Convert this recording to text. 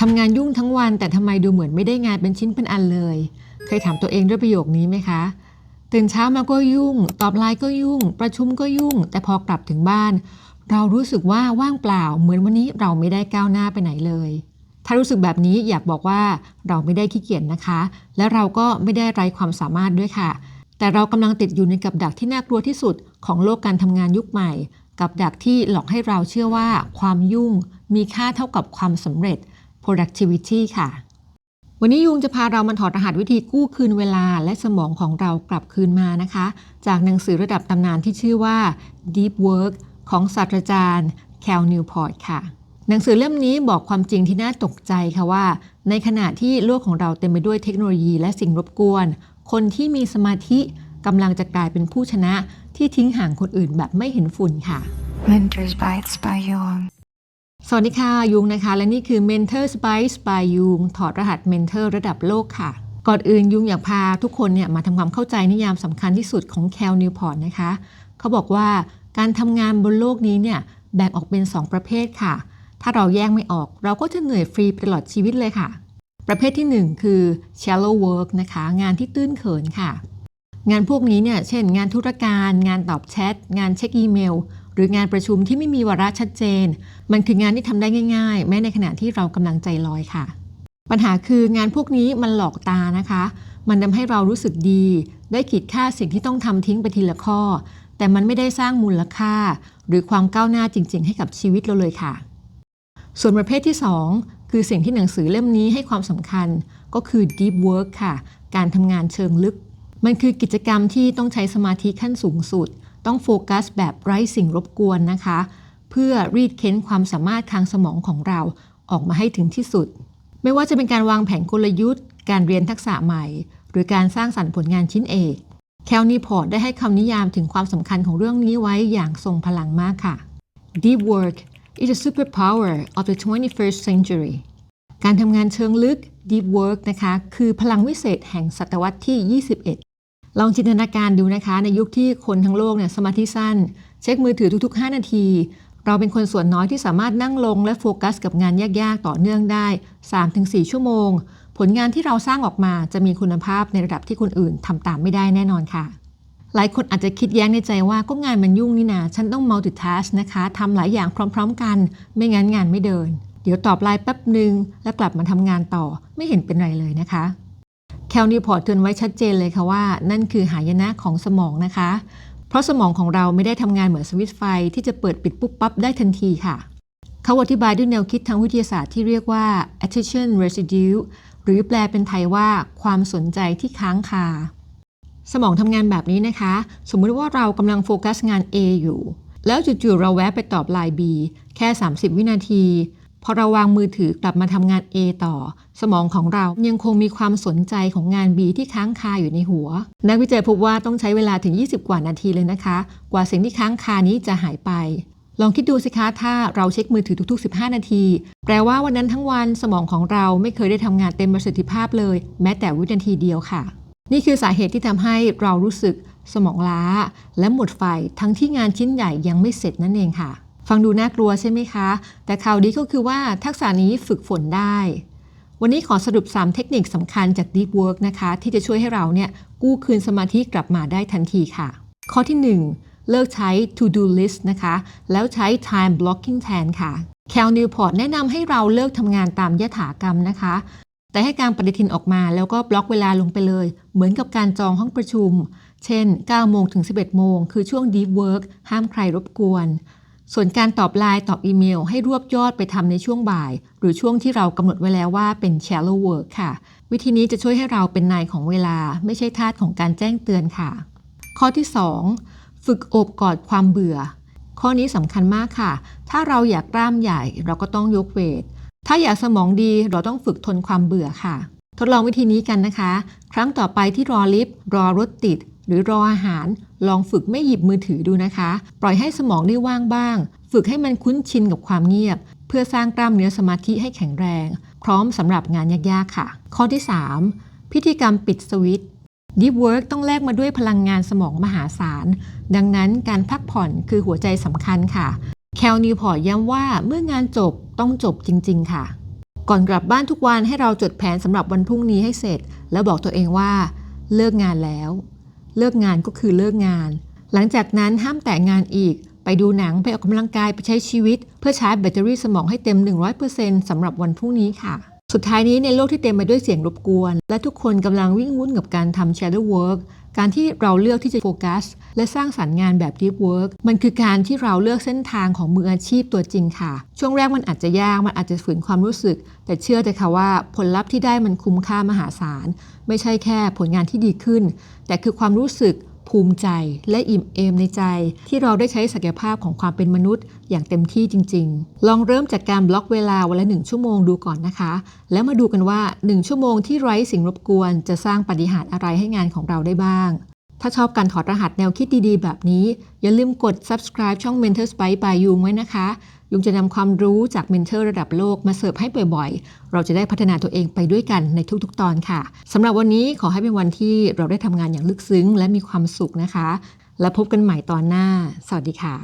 ทำงานยุ่งทั้งวัน แต่ทำไมดูเหมือนไม่ได้งานเป็นชิ้นเป็นอันเลย เคยถามตัวเองด้วยประโยคนี้ไหมคะตื่นเช้ามาก็ยุ่ง ตอบไลน์ก็ยุ่ง ประชุมก็ยุ่ง แต่พอกลับถึงบ้าน เรารู้สึกว่าว่างเปล่า เหมือนวันนี้เราไม่ได้ก้าวหน้าไปไหนเลย ถ้ารู้สึกแบบนี้อยากบอกว่าเราไม่ได้ขี้เกียจนะคะ และเราก็ไม่ได้ไร้ความสามารถด้วยค่ะ แต่เรากำลังติดอยู่ในกับดักที่น่ากลัวที่สุดของโลกการทำงานยุคใหม่ กับดักที่หลอกให้เราเชื่อว่า ความยุ่งมีค่าเท่ากับความสำเร็จ productivity ค่ะ วันนี้ยุงจะพาเรามาถอดรหัสวิธีกู้คืนเวลาและสมองของเรากลับคืนมานะคะ จากหนังสือระดับตำนานที่ชื่อว่า Deep Work ของศาสตราจารย์แคลนิวพอร์ตค่ะ หนังสือเล่มนี้บอกความจริงที่น่าตกใจค่ะว่า ในขณะที่โลกของเราเต็มไปด้วยเทคโนโลยีและสิ่งรบกวน คนที่มีสมาธิกำลังจะกลายเป็นผู้ชนะที่ทิ้งห่างคนอื่นแบบไม่เห็นฝุ่นค่ะ Mentor's Bites by Jung. สวัสดีค่ะ ยุงนะคะ และนี่คือ Mentor Spice by ยุงถอดรหัส Mentor ระดับโลกค่ะ ก่อนอื่นยุงอยากพาทุกคนเนี่ยมาทำความเข้าใจนิยามสำคัญที่สุดของแคลนิวพอร์ตนะคะ เขาบอกว่าการทำงานบนโลกนี้เนี่ยแบ่งออกเป็น 2 ประเภทค่ะ ถ้าเราแยกไม่ออก เราก็จะเหนื่อยฟรีตลอดชีวิตเลยค่ะ ประเภทที่ 1 คือ shallow work นะคะ งานที่ตื้นเขินค่ะ งานพวกนี้เนี่ยเช่น งานธุรการ งานตอบแชท งานเช็คอีเมล หรืองานประชุมที่ไม่มีวาระชัดเจน มันคืองานที่ทำได้ง่าย ๆ แม้ในขณะที่เรากำลังใจลอยค่ะ ปัญหาคืองานพวกนี้มันหลอกตานะคะ มันทำให้เรารู้สึกดี ได้ขีดค่าสิ่งที่ต้องทำทิ้งไปทีละข้อ แต่มันไม่ได้สร้างมูลค่า หรือความก้าวหน้าจริง ๆ ให้กับชีวิตเราเลยค่ะ ส่วนประเภทที่ 2 คือสิ่งที่หนังสือเล่มนี้ให้ความสำคัญก็คือ deep work ค่ะ การทำงานเชิงลึก มันคือกิจกรรมที่ต้องใช้สมาธิขั้นสูงสุด ต้องโฟกัสแบบไร้สิ่งรบกวนนะคะ เพื่อรีดเค้นความสามารถทางสมองของเราออกมาให้ถึงที่สุด ไม่ว่าจะเป็นการวางแผนกลยุทธ์ การเรียนทักษะใหม่ หรือการสร้างสรรค์ผลงานชิ้นเอกแคลนีพอร์ตได้ให้คำนิยามถึงความสำคัญของเรื่องนี้ไว้อย่างทรงพลังมากค่ะ Deep work is a superpower of the 21st century การทำงานเชิงลึก Deep work นะคะ คือพลังวิเศษแห่งศตวรรษที่ 21 ลองจินตนาการดูนะคะ ในยุคที่คนทั้งโลกเนี่ยสมาธิสั้น เช็คมือถือทุก ๆ 5 นาที เราเป็นคนส่วนน้อยที่สามารถนั่งลงและโฟกัสกับงานยากๆ ต่อเนื่องได้ 3-4 ชั่วโมง ผลงานที่เราสร้างออกมาจะมีคุณภาพในระดับที่คนอื่นทำตามไม่ได้แน่นอนค่ะ หลายคนอาจจะคิดแย้งในใจว่าก็งานมันยุ่งนี่นาฉันต้อง multitask นะคะทำหลายอย่างพร้อม ๆ กัน ไม่งั้นงานไม่เดิน เดี๋ยวตอบไลน์แป๊บหนึ่งแล้วกลับมาทำงานต่อไม่เห็นเป็นไรเลยนะคะ แคลนิวพอร์ตเตือนไว้ชัดเจนเลยค่ะว่า นั่นคือหายนะของสมองนะคะ เพราะสมองของเราไม่ได้ทำงานเหมือนสวิตช์ไฟที่จะเปิดปิดปุ๊บปั๊บได้ทันทีค่ะ เขาอธิบายด้วยแนวคิดทางวิทยาศาสตร์ที่เรียกว่า attention residue หรือแปลเป็นไทยว่าความสนใจที่ค้างคา สมองทำงานแบบนี้นะคะ สมมติว่าเรากำลังโฟกัสงาน A อยู่ แล้วจู่ๆเราแวะไปตอบไลน์ B แค่ 30 วินาที พอเราวางมือถือกลับมาทำงาน A ต่อ สมองของเรายังคงมีความสนใจของงาน B ที่ค้างคาอยู่ในหัว นักวิจัยพบว่าต้องใช้เวลาถึง 20 กว่านาทีเลยนะคะ กว่าสิ่งที่ค้างคานี้จะหายไป ลองคิดดูสิคะถ้าเราเช็คมือถือทุก ๆ 15 นาที แปลว่าวันนั้นทั้งวันสมองของเราไม่เคยได้ทำงานเต็มประสิทธิภาพเลย แม้แต่วินาทีเดียวค่ะ นี่คือสาเหตุที่ทำให้เรารู้สึกสมองล้า และหมดไฟทั้งที่งานชิ้นใหญ่ยังไม่เสร็จนั่นเองค่ะ ฟังดูน่ากลัวใช่ไหมคะ แต่ข่าวดีก็คือว่าทักษะนี้ฝึกฝนได้ วันนี้ขอสรุป 3 เทคนิคสำคัญจาก Deep Work นะคะ ที่จะช่วยให้เราเนี่ยกู้คืนสมาธิกลับมาได้ทันทีค่ะ ข้อที่ 1 เลิกใช้ To Do List นะคะ แล้วใช้ Time Blocking แทนค่ะ Cal Newport แนะนำให้เราเลิกทำงานตามยถากรรมนะคะ แต่ให้การปฏิทินออกมาแล้วก็บล็อกเวลาลงไปเลย เหมือนกับการจองห้องประชุม เช่น 9 โมงถึง 11 โมง คือช่วง Deep Work ห้ามใครรบกวน ส่วนการตอบไลน์ตอบอีเมล ให้รวบยอดไปทำในช่วงบ่าย หรือช่วงที่เรากำหนดไว้แล้วว่าเป็น shallow work ค่ะ วิธีนี้จะช่วยให้เราเป็นนายของเวลา ไม่ใช่ทาสของการแจ้งเตือนค่ะ ข้อที่ 2 ฝึกโอบกอดความเบื่อ ข้อนี้สำคัญมากค่ะ ถ้าเราอยากกล้ามใหญ่เราก็ต้องยกเวท ถ้าอยากสมองดีเราต้องฝึกทนความเบื่อค่ะ ทดลองวิธีนี้กันนะคะ ครั้งต่อไปที่รอลิฟต์รอรถติด หรือรออาหาร ลองฝึกไม่หยิบมือถือดูนะคะ ปล่อยให้สมองได้ว่างบ้าง ฝึกให้มันคุ้นชินกับความเงียบ เพื่อสร้างกล้ามเนื้อสมาธิให้แข็งแรง พร้อมสำหรับงานยากๆค่ะ ข้อที่ 3 พิธีกรรมปิดสวิตช์ Deep Work ต้องแลกมาด้วยพลังงานสมองมหาศาล ดังนั้นการพักผ่อนคือหัวใจสำคัญค่ะ แคลนิวพอร์ตย้ำว่าเมื่องานจบต้องจบจริง ๆ ค่ะ ก่อนกลับบ้านทุกวันให้เราจดแผนสำหรับวันพรุ่งนี้ให้เสร็จ แล้วบอกตัวเองว่า เลิกงานแล้ว เลิกงานก็คือเลิกงาน หลังจากนั้นห้ามแต่งานอีก ไปดูหนังไปออกกำลังกายไปใช้ชีวิต เพื่อชาร์จแบตเตอรี่สมองให้เต็ม 100%สำหรับวันพรุ่งนี้ค่ะ สุดท้ายนี้ในโลกที่เต็มไปด้วยเสียงรบกวน และทุกคนกำลังวิ่งวุ่นกับการทำ shadow work การที่เราเลือกที่จะโฟกัส และสร้างสรรค์งานแบบ deep work มันคือการที่เราเลือกเส้นทางของมืออาชีพตัวจริงค่ะ ช่วงแรกมันอาจจะยาก มันอาจจะฝืนความรู้สึก แต่เชื่อเถอะค่ะว่าผลลัพธ์ที่ได้มันคุ้มค่ามหาศาล ไม่ใช่แค่ผลงานที่ดีขึ้น แต่คือความรู้สึก ภูมิใจและอิ่มเอมในใจ ที่เราได้ใช้ศักยภาพของความเป็นมนุษย์ อย่างเต็มที่จริง ๆ ลองเริ่มจากการบล็อกเวลาวันละหนึ่งชั่วโมงดูก่อนนะคะ แล้วมาดูกันว่า 1 ชั่วโมงที่ไร้สิ่งรบกวน จะสร้างปาฏิหารย์อะไรให้งานของเราได้บ้าง ถ้าชอบการถอดรหัสแนวคิดดีๆ แบบนี้ อย่าลืมกด subscribe ช่อง Mentor Spice by ยุงไว้นะคะ ยงจะนำความรู้จากเมนเทอร์ระดับโลกมาเสิร์ฟให้บ่อยๆ เราจะได้พัฒนาตัวเองไปด้วยกันในทุกๆ ตอนค่ะสำหรับวันนี้ขอให้เป็นวันที่เราได้ทำงานอย่างลึกซึ้ง และมีความสุขนะคะ และพบกันใหม่ตอนหน้า สวัสดีค่ะ